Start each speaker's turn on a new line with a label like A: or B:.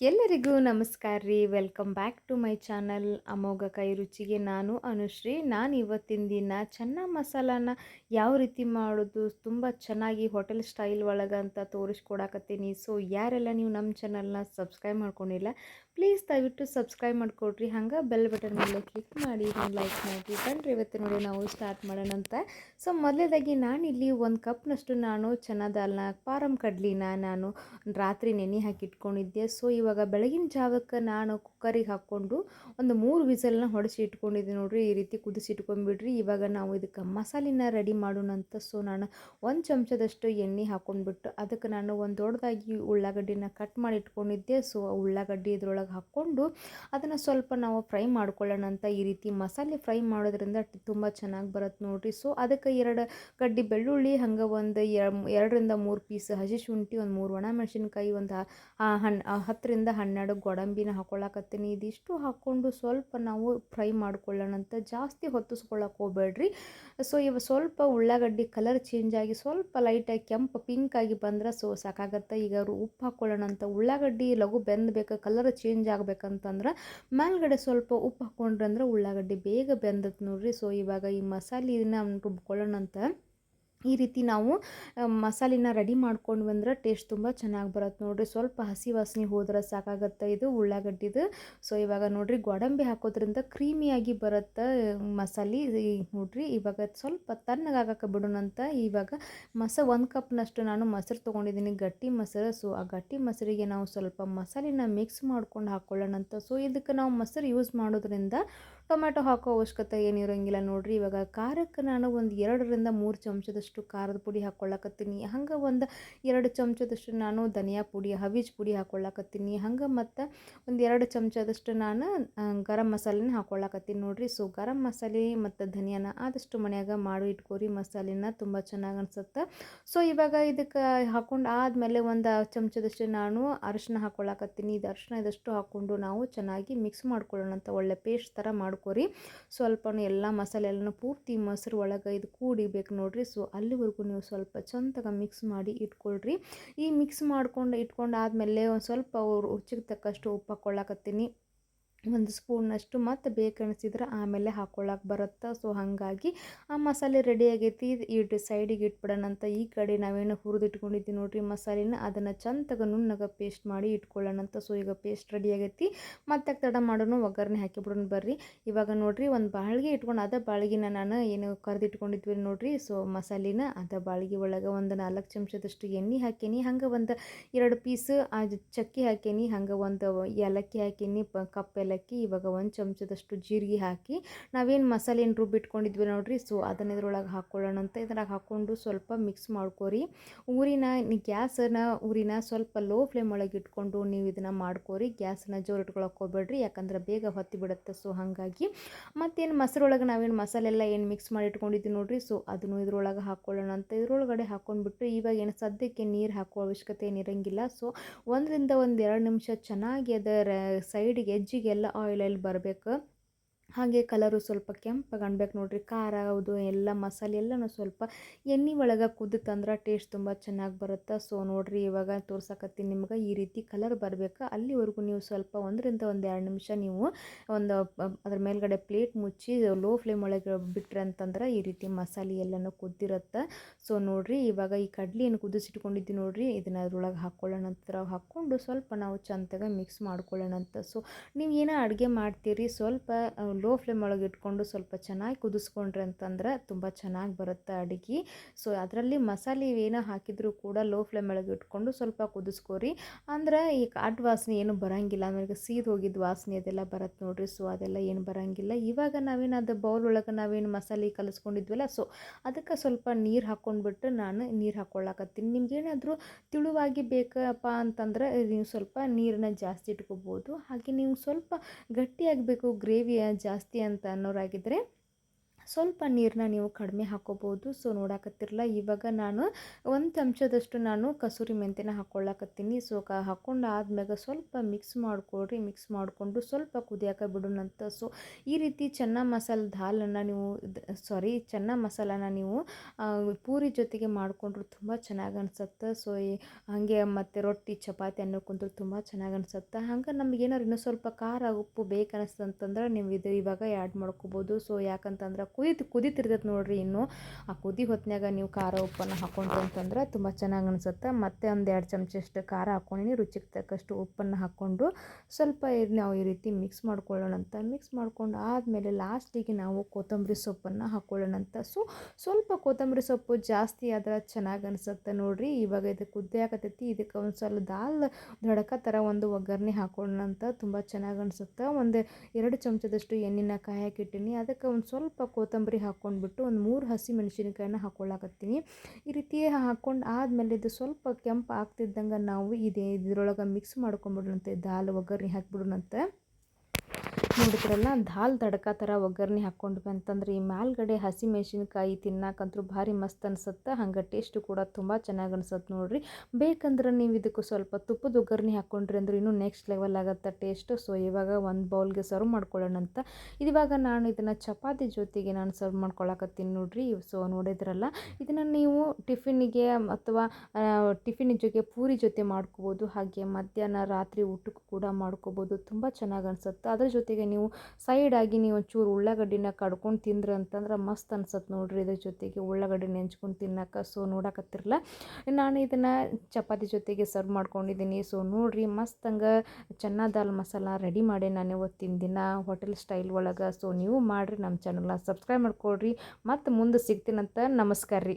A: ಎಲ್ಲರಿಗೂ ನಮಸ್ಕಾರ ರೀ. Welcome back to my channel Amogha ಕೈ ರುಚಿಗೆ ನಾನು ಅನುಶ್ರೀ. ನಾನು ಇವತ್ತಿನ ದಿನ ಚೆನ್ನ ಮಸಾಲಾನ ಯಾವ ರೀತಿ ಮಾಡೋದು, ತುಂಬ ಚೆನ್ನಾಗಿ ಹೋಟೆಲ್ ಸ್ಟೈಲ್ ಒಳಗೆ ಅಂತ ತೋರಿಸ್ಕೊಡಕತ್ತೀನಿ. ಸೊ ಯಾರೆಲ್ಲ ನೀವು ನಮ್ಮ ಚಾನಲ್ನ ಸಬ್ಸ್ಕ್ರೈಬ್ ಮಾಡ್ಕೊಂಡಿಲ್ಲ ಪ್ಲೀಸ್ ದಯವಿಟ್ಟು ಸಬ್ಸ್ಕ್ರೈಬ್ ಮಾಡಿಕೊಡ್ರಿ. ಹಂಗೆ ಬೆಲ್ ಬಟನ್ ಮೇಲೆ ಕ್ಲಿಕ್ ಮಾಡಿ ಲೈಕ್ ಮಾಡಿ ಬನ್ನಿರಿ ಇವತ್ತು ನೋಡಿ ನಾವು ಸ್ಟಾರ್ಟ್ ಮಾಡೋಣ ಅಂತ. ಸೊ ಮೊದಲೇದಾಗಿ ಇಲ್ಲಿ ಒಂದು ಕಪ್ನಷ್ಟು ನಾನು ಚೆನ್ನ ದಾಲ್ನ ಪಾರಮ್ ಕಡ್ಲಿನ ನಾನು ರಾತ್ರಿ ನೆನೆ ಹಾಕಿ ಇಟ್ಕೊಂಡಿದ್ದೆ ಸೊ ಬೆಳಗಿನ ಜಾವಕ್ಕೆ ನಾನು ಕುಕ್ಕರಿಗೆ ಹಾಕ್ಕೊಂಡು ಒಂದು ಮೂರು ವಿಸಲ್ನ ಹೊಡೆಸಿ ಇಟ್ಕೊಂಡಿದ್ದೆ ನೋಡಿರಿ, ಈ ರೀತಿ ಕುದಿಸಿ ಇಟ್ಕೊಂಡ್ಬಿಡ್ರಿ. ಇವಾಗ ನಾವು ಇದಕ್ಕೆ ಮಸಾಲಿನ ರೆಡಿ ಮಾಡೋಣ ಅಂತ ಸೊ ನಾನು ಒಂದು ಚಮಚದಷ್ಟು ಎಣ್ಣೆ ಹಾಕ್ಕೊಂಡ್ಬಿಟ್ಟು ಅದಕ್ಕೆ ನಾನು ಒಂದು ದೊಡ್ಡದಾಗಿ ಉಳ್ಳಾಗಡ್ಡಿನ ಕಟ್ ಮಾಡಿ ಇಟ್ಕೊಂಡಿದ್ದೆ. ಸೊ ಉಳ್ಳಾಗಡ್ಡಿ ಇದ್ರೊಳಗೆ ಹಾಕ್ಕೊಂಡು ಅದನ್ನು ಸ್ವಲ್ಪ ನಾವು ಫ್ರೈ ಮಾಡ್ಕೊಳ್ಳೋಣ ಅಂತ ಈ ರೀತಿ ಮಸಾಲೆ ಫ್ರೈ ಮಾಡೋದ್ರಿಂದ ತುಂಬ ಚೆನ್ನಾಗಿ ಬರುತ್ತೆ ನೋಡ್ರಿ. ಸೊ ಅದಕ್ಕೆ ಎರಡು ಗಡ್ಡಿ ಬೆಳ್ಳುಳ್ಳಿ, ಹಂಗೆ ಒಂದು ಎರಡರಿಂದ ಮೂರು ಪೀಸ್ ಹಸಿ ಶುಂಠಿ, ಒಂದು ಮೂರು ಒಣ ಮೆಣಸಿನ್ಕಾಯಿ, ಒಂದು ಹಣ್ಣು ಹತ್ತರಿಂದ ಹನ್ನೆರಡು ಗೋಡಂಬಿನ ಹಾಕೊಳ್ಳಾಕತ್ತೀನಿ ಇದಿಷ್ಟು ಹಾಕ್ಕೊಂಡು ಸ್ವಲ್ಪ ನಾವು ಫ್ರೈ ಮಾಡ್ಕೊಳ್ಳೋಣ ಅಂತ ಜಾಸ್ತಿ ಹೊತ್ತಿಸ್ಕೊಳ್ಳೋಕೆ ಹೋಗ್ಬೇಡ್ರಿ. ಸೊ, ಇವ ಸ್ವಲ್ಪ ಉಳ್ಳಾಗಡ್ಡಿ ಕಲರ್ ಚೇಂಜ್ ಆಗಿ ಸ್ವಲ್ಪ ಲೈಟಾಗಿ ಕೆಂಪು ಪಿಂಕ್ ಆಗಿ ಬಂದ್ರೆ ಸೊ, ಸಾಕಾಗತ್ತೆ? ಈಗ ಉಪ್ಪು ಹಾಕ್ಕೊಳ್ಳೋಣ ಅಂತ ಉಳ್ಳಾಗಡ್ಡಿ ಲಘು ಬೆಂದಬೇಕು ಕಲರ್ ಚೇಂಜ್ ಆಗಬೇಕಂತಂದ್ರೆ ಮೇಲ್ಗಡೆ ಸ್ವಲ್ಪ ಉಪ್ಪು ಹಾಕ್ಕೊಂಡ್ರೆ ಅಂದ್ರೆ ಉಳ್ಳಾಗಡ್ಡಿ ಬೇಗ ಬೆಂದತ್ ನೋಡ್ರಿ. ಸೊ, ಇವಾಗ ಈ ಮಸಾಲೆನ ರುಬ್ಕೊಳ್ಳೋಣ ಅಂತ ಈ ರೀತಿ ನಾವು ಮಸಾಲಿನ ರೆಡಿ ಮಾಡ್ಕೊಂಡು ಬಂದ್ರೆ ಟೇಸ್ಟ್ ತುಂಬ ಚೆನ್ನಾಗಿ ಬರುತ್ತೆ ನೋಡಿರಿ. ಸ್ವಲ್ಪ ಹಸಿ ವಾಸನೆ ಹೋದ್ರೆ ಸಾಕಾಗತ್ತೆ ಇದು ಉಳ್ಳಾಗಡ್ಡಿದು. ಸೊ ಇವಾಗ ನೋಡಿರಿ ಗೋಡಂಬಿ ಹಾಕೋದ್ರಿಂದ ಕ್ರೀಮಿಯಾಗಿ ಬರುತ್ತೆ ಮಸಾಲೆ ನೋಡಿರಿ. ಇವಾಗ ಸ್ವಲ್ಪ ತಣ್ಣಗಾಗಕ್ಕೆ ಬಿಡೋಣಂತ ಇವಾಗ ಮಸ ಒಂದು ಕಪ್ನಷ್ಟು ನಾನು ಮೊಸರು ತೊಗೊಂಡಿದ್ದೀನಿ ಗಟ್ಟಿ ಮೊಸರು. ಸೊ ಆ ಗಟ್ಟಿ ಮೊಸರಿಗೆ ನಾವು ಸ್ವಲ್ಪ ಮಸಾಲೆನ ಮಿಕ್ಸ್ ಮಾಡ್ಕೊಂಡು ಹಾಕ್ಕೊಳ್ಳೋಣಂತ ಸೊ ಇದಕ್ಕೆ ನಾವು ಮೊಸರು ಯೂಸ್ ಮಾಡೋದ್ರಿಂದ ಟೊಮೆಟೊ ಹಾಕೋ ಅವಶ್ಯಕತೆ ಏನಿರೋಂಗಿಲ್ಲ ನೋಡಿರಿ. ಇವಾಗ ಖಾರಕ್ಕೆ ನಾನು ಒಂದು ಎರಡರಿಂದ ಮೂರು ಚಮಚದಷ್ಟು ಖಾರದ ಪುಡಿ ಹಾಕ್ಕೊಳ್ಳಕತ್ತೀನಿ ಹಂಗೆ ಒಂದು ಎರಡು ಚಮಚದಷ್ಟು ನಾನು ಧನಿಯಾ ಪುಡಿ, ಹವೀಜ್ ಪುಡಿ ಹಾಕ್ಕೊಳ್ಳಕತ್ತೀನಿ ಹಂಗೆ ಮತ್ತು ಒಂದು ಎರಡು ಚಮಚದಷ್ಟು ನಾನು ಗರಂ ಮಸಾಲೆನ ಹಾಕ್ಕೊಳ್ಳಕತ್ತೀನಿ ನೋಡಿರಿ. ಸೊ ಗರಂ ಮಸಾಲೆ ಮತ್ತು ಧನಿಯಾನ ಆದಷ್ಟು ಮನೆಯಾಗ ಮಾಡಿ, ಇಟ್ಕೋರಿ. ಮಸಾಲೆನ ತುಂಬ ಚೆನ್ನಾಗಿ ಅನ್ಸುತ್ತೆ. ಸೊ ಇವಾಗ ಇದಕ್ಕೆ ಹಾಕೊಂಡು ಆದಮೇಲೆ ಒಂದು ಚಮಚದಷ್ಟು ನಾನು ಅರಿಶಿನ ಹಾಕ್ಕೊಳ್ಳಕತ್ತೀನಿ ಇದು ಅರಿಶಿನ ಇದಷ್ಟು ಹಾಕ್ಕೊಂಡು ನಾವು ಚೆನ್ನಾಗಿ ಮಿಕ್ಸ್ ಮಾಡ್ಕೊಳ್ಳೋಣ ಅಂತ ಒಳ್ಳೆ ಪೇಸ್ಟ್ ಥರ ಮಾಡ್ಕೊರಿ. ಸ್ವಲ್ಪ ಎಲ್ಲ ಮಸಾಲೆ ಎಲ್ಲನೂ ಪೂರ್ತಿ ಮೊಸರು ಒಳಗೆ ಇದು ಕೂಡಿಬೇಕು ನೋಡಿರಿ. ಸೊ ಅಲ್ಲಿವರೆಗೂ ನೀವು ಸ್ವಲ್ಪ ಚಂದಾಗ ಮಿಕ್ಸ್ ಮಾಡಿ ಇಟ್ಕೊಳ್ರಿ. ಈ ಮಿಕ್ಸ್ ಮಾಡ್ಕೊಂಡು ಇಟ್ಕೊಂಡು ಆದಮೇಲೆ ಒಂದು ಸ್ವಲ್ಪ ರುಚಿಗೆ ತಕ್ಕಷ್ಟು ಉಪ್ಪು ಹಾಕ್ಕೊಳ್ಳಕತ್ತೀನಿ ಒಂದು ಸ್ಪೂನಷ್ಟು ಮತ್ತು ಬೇಕನ್ನಿಸಿದ್ರೆ ಆಮೇಲೆ ಹಾಕ್ಕೊಳ್ಳೋಕೆ ಬರುತ್ತೆ? ಸೊ ಹಾಗಾಗಿ ಆ ಮಸಾಲೆ ರೆಡಿ ಆಗೈತಿ. ಇಟ್ಟು ಸೈಡಿಗೆ ಇಟ್ಬಿಡೋಣ ಅಂತ ಈ ಕಡೆ ನಾವೇನು ಹುರಿದು ಇಟ್ಕೊಂಡಿದ್ದೀವಿ ನೋಡಿರಿ ಮಸಾಲೆನ. ಅದನ್ನು ಚಂದಾಗ ನುಣ್ಣಗೆ ಪೇಸ್ಟ್ ಮಾಡಿ ಇಟ್ಕೊಳ್ಳೋಣ ಅಂತ. ಸೊ ಈಗ ಪೇಸ್ಟ್ ರೆಡಿ ಆಗೈತಿ. ಮತ್ತೆ ತಡ ಮಾಡೋಣ ಒಗ್ಗರಣೆ ಹಾಕಿಬಿಡೋಣ ಬರ್ರಿ. ಇವಾಗ ನೋಡಿರಿ ಒಂದು ಬಾಳಿಗೆ ಇಟ್ಕೊಂಡು ಅದ ಬಾಳಿಗೆನ ನಾನು ಏನು ಕರೆದಿಟ್ಕೊಂಡಿದ್ವಿ ನೋಡಿರಿ. ಸೊ ಮಸಾಲಿನ ಅದ ಬಾಳಿಗೆ ಒಳಗೆ ಒಂದು ನಾಲ್ಕು ಚಮಚದಷ್ಟು ಎಣ್ಣೆ ಹಾಕೀನಿ. ಹಂಗೆ ಒಂದು ಎರಡು ಪೀಸ್ ಚಕ್ಕಿ ಹಾಕೀನಿ. ಹಂಗೆ ಒಂದು ಏಲಕ್ಕಿ ಹಾಕೀನಿ. ಪ, ಕಪ್ ಏಲಕ್ಕಿ ಇವಾಗ ಒಂದು ಚಮಚದಷ್ಟು ಜೀರಿಗೆ ಹಾಕಿ ನಾವೇನು ಮಸಾಲೆನ ರುಬ್ಬಿಟ್ಕೊಂಡಿದ್ವಿ ನೋಡಿರಿ ಸೊ ಅದನ್ನ ಇದ್ರೊಳಗೆ ಹಾಕ್ಕೊಳ್ಳೋಣ ಅಂತ ಇದ್ರಾಗ ಹಾಕ್ಕೊಂಡು ಸ್ವಲ್ಪ ಮಿಕ್ಸ್ ಮಾಡ್ಕೊರಿ. ಊರಿನ ಗ್ಯಾಸನ್ನ ಊರಿನ ಸ್ವಲ್ಪ ಲೋ ಫ್ಲೇಮ್ ಒಳಗೆ ಇಟ್ಕೊಂಡು ನೀವು ಇದನ್ನು ಮಾಡ್ಕೊರಿ. ಗ್ಯಾಸನ್ನ ಜೋರು ಇಟ್ಕೊಳಕ್ಕೆ ಹೋಗ್ಬೇಡ್ರಿ, ಯಾಕಂದ್ರೆ ಬೇಗ ಹೊತ್ತಿ ಬಿಡುತ್ತೆ ಸೊ ಹಾಗಾಗಿ. ಮತ್ತೇನು ಮೊಸರೊಳಗೆ ನಾವೇನು ಮಸಾಲೆ ಎಲ್ಲ ಏನು ಮಿಕ್ಸ್ ಮಾಡಿ ಇಟ್ಕೊಂಡಿದ್ದೀವಿ ನೋಡಿರಿ ಸೊ ಅದನ್ನು ಇದ್ರೊಳಗೆ ಹಾಕ್ಕೊಳ್ಳೋಣ ಅಂತ ಇದ್ರೊಳಗಡೆ ಹಾಕ್ಕೊಂಡ್ಬಿಟ್ಟು ಇವಾಗ ಏನು ಸದ್ಯಕ್ಕೆ ನೀರು ಹಾಕೋ ಅವಶ್ಯಕತೆ ಏನಿರಂಗಿಲ್ಲ ಸೊ ಒಂದರಿಂದ ಒಂದು ಎರಡು ನಿಮಿಷ ಚೆನ್ನಾಗಿ ಅದರ ಸೈಡಿಗೆ ಎಜ್ಜಿಗೆಲ್ಲ ಆಯಿಲಲ್ಲಿ ಬರಬೇಕು. ಹಾಗೆ ಕಲರು ಸ್ವಲ್ಪ ಕೆಂಪಾಗಿ ಅನ್ಬೇಕು ನೋಡಿರಿ. ಖಾರ ಹೌದು, ಎಲ್ಲ ಮಸಾಲೆ ಎಲ್ಲನೂ ಸ್ವಲ್ಪ ಎಣ್ಣೆ ಒಳಗೆ ಕುದಿತಂದ್ರೆ ಟೇಸ್ಟ್ ತುಂಬ ಚೆನ್ನಾಗಿ ಬರುತ್ತೆ. ಸೊ ನೋಡಿರಿ ಇವಾಗ ತೋರ್ಸಕತ್ತೀನಿ ನಿಮ್ಗೆ ಈ ರೀತಿ ಕಲರ್ ಬರಬೇಕು. ಅಲ್ಲಿವರೆಗೂ ನೀವು ಸ್ವಲ್ಪ ಒಂದರಿಂದ ಒಂದು ಎರಡು ನಿಮಿಷ ನೀವು ಒಂದು ಅದ್ರ ಮೇಲ್ಗಡೆ ಪ್ಲೇಟ್ ಮುಚ್ಚಿ ಲೋ ಫ್ಲೇಮ್ ಒಳಗೆ ಬಿಟ್ರೆ ಅಂತಂದ್ರೆ ಈ ರೀತಿ ಮಸಾಲೆ ಎಲ್ಲನೂ ಕುದ್ದಿರುತ್ತೆ. ಸೊ ನೋಡಿರಿ ಇವಾಗ ಈ ಕಡ್ಲಿಯನ್ನು ಕುದಿಸಿಟ್ಕೊಂಡಿದ್ದೀವಿ ನೋಡಿರಿ, ಇದನ್ನ ಅದ್ರೊಳಗೆ ಹಾಕ್ಕೊಳ್ಳೋಣ ಅಂತ ಹಾಕ್ಕೊಂಡು ಸ್ವಲ್ಪ ನಾವು ಚಂದಾಗ ಮಿಕ್ಸ್ ಮಾಡ್ಕೊಳ್ಳೋಣ ಅಂತ ಸೊ ನೀವು ಏನೋ ಅಡುಗೆ ಮಾಡ್ತೀರಿ? ಸ್ವಲ್ಪ ಲೋ ಫ್ಲೇಮ್ ಒಳಗೆ ಇಟ್ಕೊಂಡು ಸ್ವಲ್ಪ ಚೆನ್ನಾಗಿ ಕುದಿಸ್ಕೊಂಡ್ರೆ ಅಂತಂದ್ರೆ ತುಂಬ ಚೆನ್ನಾಗಿ ಬರುತ್ತೆ ಅಡುಗೆ. ಸೊ ಅದರಲ್ಲಿ ಮಸಾಲೆ ಏನೋ ಹಾಕಿದರೂ ಕೂಡ ಲೋ ಫ್ಲೇಮ್ ಒಳಗೆ ಇಟ್ಕೊಂಡು ಸ್ವಲ್ಪ ಕುದಿಸ್ಕೋರಿ. ಅಂದ್ರೆ ಈ ಕಾಟ್ ವಾಸನೆ ಏನು ಬರೋಂಗಿಲ್ಲ. ಆಮೇಲೆ ಸೀದ್ ಹೋಗಿದ್ದು ವಾಸನೆ ಅದೆಲ್ಲ ಬರುತ್ತೆ ನೋಡಿರಿ. ಸೊ ಅದೆಲ್ಲ ಏನು ಬರೋಂಗಿಲ್ಲ. ಇವಾಗ ನಾವೇನು ಅದು ಬೌಲ್ ಒಳಗೆ ನಾವೇನು ಮಸಾಲೆ ಕಲಿಸ್ಕೊಂಡಿದ್ವಲ್ಲ. ಸೊ ಅದಕ್ಕೆ ಸ್ವಲ್ಪ ನೀರು ಹಾಕ್ಕೊಂಡ್ಬಿಟ್ಟು ನಾನು ನೀರು ಹಾಕ್ಕೊಳ್ಳಾಕತ್ತೀನಿ ನಿಮ್ಗೇನಾದರೂ ತಿಳುವಾಗಿ ಬೇಕಪ್ಪ ಅಂತಂದ್ರೆ ನೀವು ಸ್ವಲ್ಪ ನೀರನ್ನ ಜಾಸ್ತಿ ಇಟ್ಕೋಬೋದು. ಹಾಗೆ ನೀವು ಸ್ವಲ್ಪ ಗಟ್ಟಿಯಾಗಬೇಕು, ಗ್ರೇವಿಯ ಜಾಸ್ತಿ ಅಂತ ಅನ್ನೋರಾಗಿದ್ದರೆ ಸ್ವಲ್ಪ ನೀರನ್ನ ನೀವು ಕಡಿಮೆ ಹಾಕೋಬೋದು. ಸೊ ನೋಡಾಕತ್ತಿರಲ್ಲ ಇವಾಗ ನಾನು ಒಂದು ಚಮಚದಷ್ಟು ನಾನು ಕಸೂರಿ ಮೆಂತೆನ ಹಾಕ್ಕೊಳ್ಳಕತ್ತೀನಿ ಸೊ, ಕ ಹಾಕ್ಕೊಂಡು ಆದ್ಮ್ಯಾಗ ಸ್ವಲ್ಪ ಮಿಕ್ಸ್ ಮಾಡಿಕೊಡ್ರಿ ಮಿಕ್ಸ್ ಮಾಡಿಕೊಂಡು ಸ್ವಲ್ಪ ಕುದಿಯಾಕ ಬಿಡೋಣಂತ ಸೊ, ಈ ರೀತಿ ಚೆನ್ನ ಮಸಾಲೆ ದಾಲನ್ನು ನೀವು ಸಾರಿ ಚೆನ್ನ ಮಸಾಲಾನ ನೀವು ಪೂರಿ ಜೊತೆಗೆ ಮಾಡಿಕೊಂಡ್ರು ತುಂಬ ಚೆನ್ನಾಗಿ ಅನ್ಸುತ್ತೆ. ಸೊ ಹಾಗೆ ಮತ್ತು ರೊಟ್ಟಿ, ಚಪಾತಿ ಅನ್ನೋಕ್ಕಂತೂ ತುಂಬ ಚೆನ್ನಾಗಿ ಅನ್ಸುತ್ತೆ. ಹಂಗೆ ನಮಗೇನಾದ್ರು ಇನ್ನೂ ಸ್ವಲ್ಪ ಖಾರ, ಉಪ್ಪು ಬೇಕನ್ನಿಸ್ತಂತಂದ್ರೆ ನೀವು ಇದು ಇವಾಗ ಆ್ಯಡ್ ಮಾಡ್ಕೋಬೋದು. ಸೊ, ಯಾಕಂತಂದ್ರೆ ಕುದಿತು ಕುದಿತಿರ್ತೈತೆ ನೋಡಿರಿ ಇನ್ನು. ಆ ಕುದಿ ಹೊತ್ತಿನಾಗ ನೀವು ಖಾರ ಉಪ್ಪನ್ನು ಹಾಕೊಂಡ್ರಿ ಅಂತಂದ್ರೆ ತುಂಬ ಚೆನ್ನಾಗಿ ಅನಿಸುತ್ತೆ. ಮತ್ತೆ ಒಂದು ಎರಡು ಚಮಚಷ್ಟು ಖಾರ ಹಾಕೊಂಡಿನಿ, ರುಚಿಗೆ ತಕ್ಕಷ್ಟು ಉಪ್ಪನ್ನು ಹಾಕ್ಕೊಂಡು ಸ್ವಲ್ಪ ನಾವು ಈ ರೀತಿ ಮಿಕ್ಸ್ ಮಾಡ್ಕೊಳ್ಳೋಣ ಅಂತ. ಮಿಕ್ಸ್ ಮಾಡ್ಕೊಂಡು ಆದಮೇಲೆ ಲಾಸ್ಟಿಗೆ ನಾವು ಕೊತ್ತಂಬರಿ ಸೊಪ್ಪನ್ನು ಹಾಕ್ಕೊಳ್ಳೋಣಂತ ಸೊ ಸ್ವಲ್ಪ ಕೊತ್ತಂಬರಿ ಸೊಪ್ಪು ಜಾಸ್ತಿ ಆದ್ರೆ ಚೆನ್ನಾಗಿ ಅನಿಸುತ್ತೆ ನೋಡಿರಿ. ಇವಾಗ ಇದು ಕುದ್ದೆ ಹಾಕತೈತಿ ಇದಕ್ಕೆ ಒಂದು ಸ್ವಲ್ಪ ದಾಲ್ ದೊಡಕ ಥರ ಒಂದು ಒಗ್ಗರಣೆ ಹಾಕ್ಕೊಳ್ಳೋಣಂತ ತುಂಬ ಚೆನ್ನಾಗಿ ಅನಿಸುತ್ತೆ. ಒಂದು ಎರಡು ಚಮಚದಷ್ಟು ಎಣ್ಣೆನ ಕಾಯಕ್ಕಿಟ್ಟಿನಿ ಅದಕ್ಕೆ ಒಂದು ಸ್ವಲ್ಪ ಕೊತ್ತಂಬರಿ ಹಾಕ್ಕೊಂಡ್ಬಿಟ್ಟು ಒಂದು ಮೂರು ಹಸಿ ಮೆಣಸಿನಕಾಯಿನ ಹಾಕ್ಕೊಳ್ಳಾಕತ್ತೀನಿ ಈ ರೀತಿ ಹಾಕ್ಕೊಂಡು ಆದಮೇಲೆ ಇದು ಸ್ವಲ್ಪ ಕೆಂಪು ಆಗ್ತಿದ್ದಂಗೆ ನಾವು ಇದೇ ಇದ್ರೊಳಗೆ ಮಿಕ್ಸ್ ಮಾಡ್ಕೊಂಬಿಡೋಣಂತೆ ದಾಲ್, ಒಗ್ಗರಣೆ ಹಾಕ್ಬಿಡೋಣಂತೆ ನೋಡಿದ್ರಲ್ಲ ದಾಲ್ ತಡಕ ಥರ ಒಗ್ಗರಣೆ ಹಾಕ್ಕೊಂಡ್ವಿ ಅಂತಂದ್ರೆ ಈ ಮೇಲ್ಗಡೆ ಹಸಿ ಮೆಣಸಿನ್ಕಾಯಿ ತಿನ್ನಕ್ಕಂತೂ ಭಾರಿ ಮಸ್ತ್ ಅನ್ಸುತ್ತೆ. ಹಂಗೆ ಟೇಸ್ಟು ಕೂಡ ತುಂಬ ಚೆನ್ನಾಗಿ ಅನ್ಸುತ್ತೆ ನೋಡಿರಿ. ಬೇಕಂದ್ರೆ ನೀವು ಇದಕ್ಕೆ ಸ್ವಲ್ಪ ತುಪ್ಪದ ಒಗ್ಗರಣೆ ಹಾಕ್ಕೊಂಡ್ರಿ ಅಂದ್ರೆ ಇನ್ನೂ ನೆಕ್ಸ್ಟ್ ಲೆವೆಲ್ ಆಗುತ್ತೆ ಟೇಸ್ಟು ಸೊ ಇವಾಗ ಒಂದು ಬೌಲ್ಗೆ ಸರ್ವ್ ಮಾಡ್ಕೊಳ್ಳೋಣ ಅಂತ. ಇವಾಗ ನಾನು ಇದನ್ನು ಚಪಾತಿ ಜೊತೆಗೆ ನಾನು ಸರ್ವ್ ಮಾಡ್ಕೊಳಕತ್ತೀನಿ ನೋಡಿರಿ. ಸೊ ನೋಡಿದ್ರಲ್ಲ, ಇದನ್ನು ನೀವು ಟಿಫಿನಿಗೆ ಅಥವಾ ಟಿಫಿನ್ ಜೊತೆ, ಪೂರಿ ಜೊತೆ ಮಾಡ್ಕೋಬೋದು. ಹಾಗೆ ಮಧ್ಯಾಹ್ನ ರಾತ್ರಿ ಊಟಕ್ಕೂ ಕೂಡ ಮಾಡ್ಕೋಬೋದು. ತುಂಬ ಚೆನ್ನಾಗಿ ಅನ್ಸುತ್ತೆ. ಅದ್ರ ಜೊತೆಗೆ ನೀವು ಸೈಡಾಗಿ ನೀವು ಒಂಚೂರು ಉಳ್ಳಾಗಡ್ಡಿನ ಕಡ್ಕೊಂಡು ತಿಂದ್ರಿ ಅಂತಂದ್ರೆ ಮಸ್ತ್ ಅನ್ಸತ್ತೆ ನೋಡ್ರಿ ಇದ್ರ ಜೊತೆಗೆ ಉಳ್ಳಾಗಡ್ಡಿ ನೆಂಚ್ಕೊಂಡು ತಿನ್ನಕ್ಕೆ ಸೊ ನೋಡಕತ್ತಿರಲ್ಲ ನಾನು ಇದನ್ನು ಚಪಾತಿ ಜೊತೆಗೆ ಸರ್ವ್ ಮಾಡ್ಕೊಂಡಿದ್ದೀನಿ ಸೊ ನೋಡ್ರಿ ಮಸ್ತ್ ಹಂಗೆ ಚೆನ್ನ ದಾಲ್ ಮಸಾಲ ರೆಡಿ ಮಾಡಿ ನಾನು ಇವತ್ತಿನ ದಿನ ಹೋಟೆಲ್ ಸ್ಟೈಲ್ ಒಳಗೆ. ಸೊ ನೀವು ಮಾಡಿರಿ ನಮ್ಮ ಚಾನಲ್ನ ಸಬ್ಸ್ಕ್ರೈಬ್ ಮಾಡ್ಕೊಳ್ರಿ. ಮತ್ತು ಮುಂದೆ ಸಿಗ್ತೀನಂತ ನಮಸ್ಕಾರ ರೀ